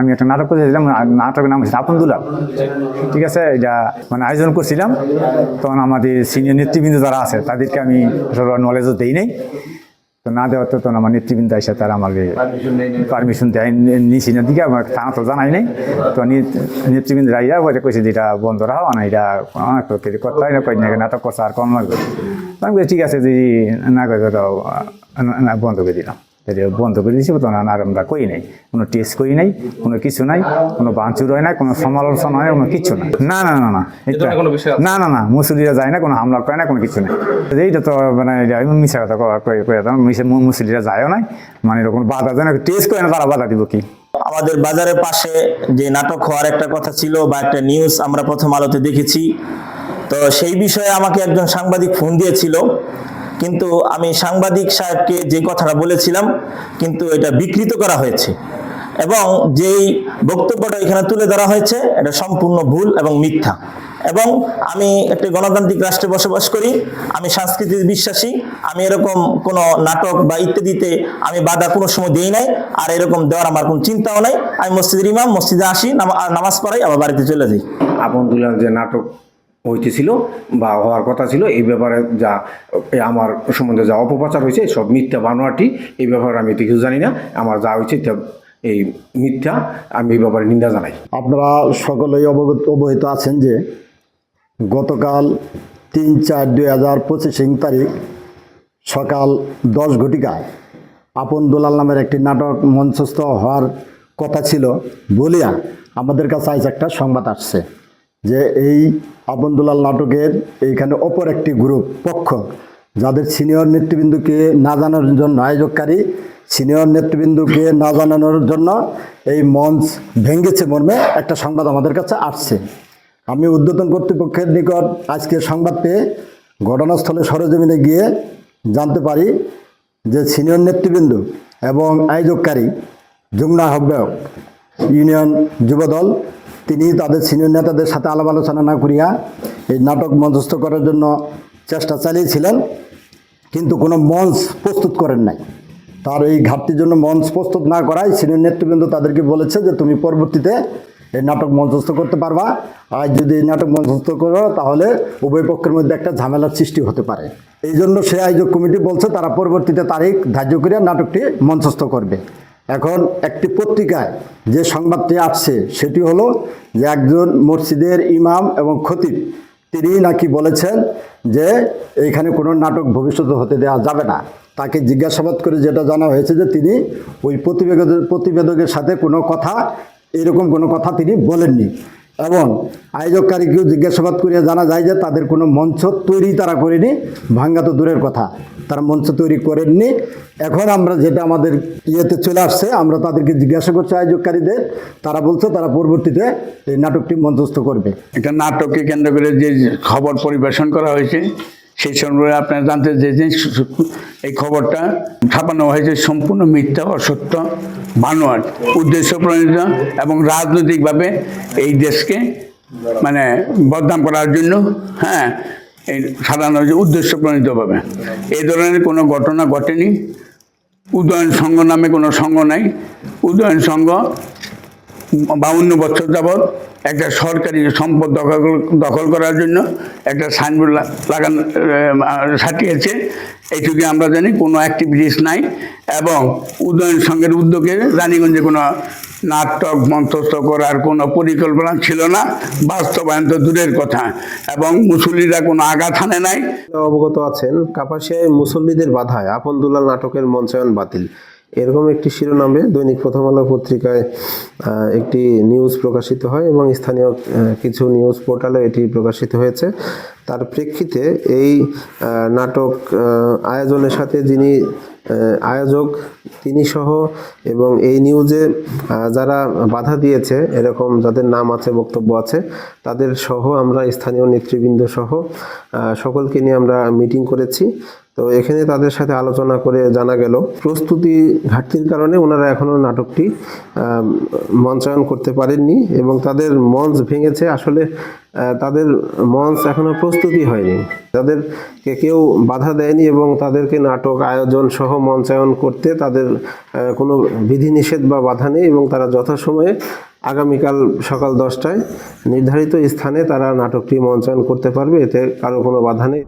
আমি একটা নাটক করেছিলাম নাটকের নাম হচ্ছে আপন দুলাল। ঠিক আছে? এটা মানে আয়োজন করছিলাম। তখন আমাদের সিনিয়র নেতৃবৃন্দ যারা আছে, তাদেরকে আমি নলেজও দেই নাই। তো না দেওয়ার তো তখন আমার নেতৃবৃন্দ এসে তারা আমাকে পারমিশন দেয় নিছি না। দিকে আমার থানা তো জানাই নাই। তো নেতৃবৃন্দ রাইয়া বলে, কইছে যে এটা বন্ধ রাখো না, এটা কিছু করতে হয় না, কই না, নাটক করছে আর কম লাগবে। আমি ঠিক আছে যে না করে বন্ধ করে দিলাম। এটা বন্ধ করে দিয়েছি তো না আর আমরা করি নাই। কোনো টেস্ট করি নাই কোনো কিছু নাই কোনো বাঞ্চুর হয় না কোনো সমালোচনা হয় কোনো কিছু না না না না না এটা- কোনো বিষয় না না না মুসলিরা যায় না কোনো হামলা করে না কোনো কিছু নেই। এইটা তো মানে আমি মিশা কথা মুসলিরা যায়ও নাই মানে এরকম বাধা দেয় না টেস্ট করে না তারা বাধা দিব কি? আমাদের বাজারের পাশে যে নাটক হওয়ার একটা কথা ছিল বা একটা নিউজ আমরা প্রথম আলোতে দেখেছি। তো সেই বিষয়ে আমাকে একজন সাংবাদিক ফোন দিয়েছিল। কিন্তু আমি সাংবাদিক সাহেবকে যে কথাটা বলেছিলাম, কিন্তু এটা বিকৃত করা হয়েছে। এবং যেই বক্তব্যটা এখানে তুলে ধরা হয়েছে, এটা সম্পূর্ণ ভুল এবং মিথ্যা। এবং আমি একটি গণতান্ত্রিক রাষ্ট্রে বসবাস করি, আমি সংস্কৃতি বিশ্বাসী, আমি এরকম কোনো নাটক বা ইত্যাদিতে আমি বাধা কোনো সময় দিই নাই, আর এরকম দেওয়ার আমার কোনো চিন্তাও নাই। আমি মসজিদের ইমাম, মসজিদে আসি নামাজ পড়াই, আবার বাড়িতে চলে যাই। আপন যে নাটক হইতেছিল বা হওয়ার কথা ছিল, এই ব্যাপারে যা আমার সম্বন্ধে যা অপপ্রচার হয়েছে, সব মিথ্যা বানোয়াটি, এই ব্যাপারে আমি কিছু জানি না। আমার যা হয়েছে এই মিথ্যা আমি এই ব্যাপারে নিন্দা জানাই। আপনারা সকলেই অবগত, অবহিত আছেন যে গতকাল তিন চার দুই হাজার পঁচিশে তারিখ সকাল দশ ঘটিকায় আপন দোলাল নামের একটি নাটক মঞ্চস্থ হওয়ার কথা ছিল বলিয়া আমাদের কাছে আজ একটা সংবাদ আসছে। যে এই আপন দুলাল নাটকের এইখানে অপর একটি গ্রুপ, পক্ষ, যাদের সিনিয়র নেতৃবৃন্দকে না জানানোর জন্য, আয়োজককারী সিনিয়র নেতৃবৃন্দকে না জানানোর জন্য এই মঞ্চ ভেঙেছে মর্মে একটা সংবাদ আমাদের কাছে আসছে। আমি উদ্বোধন কর্তৃপক্ষের নিকট আজকে সংবাদ পেয়ে ঘটনাস্থলে সরজমিনে গিয়ে জানতে পারি যে সিনিয়র নেতৃবৃন্দ এবং আয়োজককারী যমুনা আহ্বায়ক ইউনিয়ন যুবদল তিনি তাদের সিনিয়র নেতাদের সাথে আলাপ আলোচনা না করিয়া এই নাটক মঞ্চস্থ করার জন্য চেষ্টা চালিয়েছিলেন, কিন্তু কোনো মঞ্চ প্রস্তুত করেন নাই। তার এই ঘাটতির জন্য মঞ্চ প্রস্তুত না করায় সিনিয়র নেতৃবৃন্দ তাদেরকে বলেছে যে, তুমি পরবর্তীতে এই নাটক মঞ্চস্থ করতে পারবা। আর যদি এই নাটক মঞ্চস্থ করো, তাহলে উভয় পক্ষের মধ্যে একটা ঝামেলার সৃষ্টি হতে পারে। এই জন্য সে আয়োজক কমিটি বলছে, তারা পরবর্তীতে তারিখ ধার্য করিয়া নাটকটি মঞ্চস্থ করবে। এখন একটি পত্রিকায় যে সংবাদটি আসছে, সেটি হলো যে একজন মসজিদের ইমাম এবং খতিব, তিনি নাকি বলেছেন যে এইখানে কোনো নাটক ভবিষ্যতে হতে দেওয়া যাবে না। তাকে জিজ্ঞাসাবাদ করে যেটা জানা হয়েছে যে তিনি ওই প্রতিবেদকের প্রতিবেদকের সাথে কোনো কথা, এরকম কোনো কথা তিনি বলেননি। এবং আয়োজককারীকেও জিজ্ঞাসাবাদ করিয়া জানা যায় যে তাদের কোনো মঞ্চ তৈরি তারা করেনি, ভাঙ্গা তো দূরের কথা, তারা মঞ্চ তৈরি করেননি। এখন আমরা যেটা আমাদের ইয়েতে চলে আসছে, আমরা তাদেরকে জিজ্ঞাসা করছি আয়োজককারীদের, তারা বলছে তারা পরবর্তীতে এই নাটকটি মঞ্চস্থ করবে। একটা নাটককে কেন্দ্র করে যে খবর পরিবেশন করা হয়েছে সেই সম্পর্কে আপনারা জানতে চেয়েছেন এই খবরটা ছাপানো হয়েছে সম্পূর্ণ মিথ্যা, অসত্য বানোয়ার উদ্দেশ্য প্রণীত এবং রাজনৈতিকভাবে এই দেশকে মানে বদনাম করার জন্য হ্যাঁ এই হয়েছে উদ্দেশ্য প্রণীতভাবে এই ধরনের কোনো ঘটনা ঘটেনি। উদয়ন সংঘ নামে কোনো সংঘ নাই। উদয়ন সংঘ বাউন্ন বছর যাবৎ একটা সরকারি সম্পদ দখল দখল করার জন্য একটা সাইনবোর্ড লাগান সাটিয়েছে এইটুকু আমরা জানি, কোনো অ্যাক্টিভিটিস নাই এবং উদয়ন সংঘের উদ্যোগে রানীগঞ্জে কোনো নাটক মঞ্চস্থ করার কোনো পরিকল্পনা ছিল না। বাস্তবায়ন তো দূরের কথা এবং মুসল্লিরা কোনো আঘাত হানে নাই। অবগত আছেন, কাপাসিয়ায় মুসল্লিদের বাধায় আপন দুলাল নাটকের মঞ্চায়ন বাতিল। এরকম একটি শিরোনামে দৈনিক প্রথম আলো পত্রিকায় একটি নিউজ প্রকাশিত হয় এবং স্থানীয় কিছু নিউজ পোর্টালে এটি প্রকাশিত হয়েছে। তার প্রেক্ষিতে এই নাটক আয়োজনের সাথে যিনি আয়োজক, তিনি সহ এবং এই নিউজে যারা বাধা দিয়েছে, এরকম যাদের নাম আছে, বক্তব্য আছে, তাদের সহ আমরা স্থানীয় নেতৃবৃন্দ সহ সকলকে নিয়ে আমরা মিটিং করেছি। তো এখানে তাদের সাথে আলোচনা করে জানা গেল, প্রস্তুতি ঘাটতির কারণে ওনারা এখনও নাটকটি মঞ্চায়ন করতে পারেননি এবং তাদের মঞ্চ ভেঙেছে। আসলে তাদের মঞ্চ এখনও প্রস্তুতি হয়নি। তাদেরকে কেউ বাধা দেয়নি এবং তাদেরকে নাটক আয়োজন সহ মঞ্চায়ন করতে তাদের কোনো বিধিনিষেধ বা বাধা নেই এবং তারা যথাসময়ে আগামীকাল সকাল দশটায় নির্ধারিত স্থানে তারা নাটকটি মঞ্চায়ন করতে পারবে। এতে কারও কোনো বাধা নেই।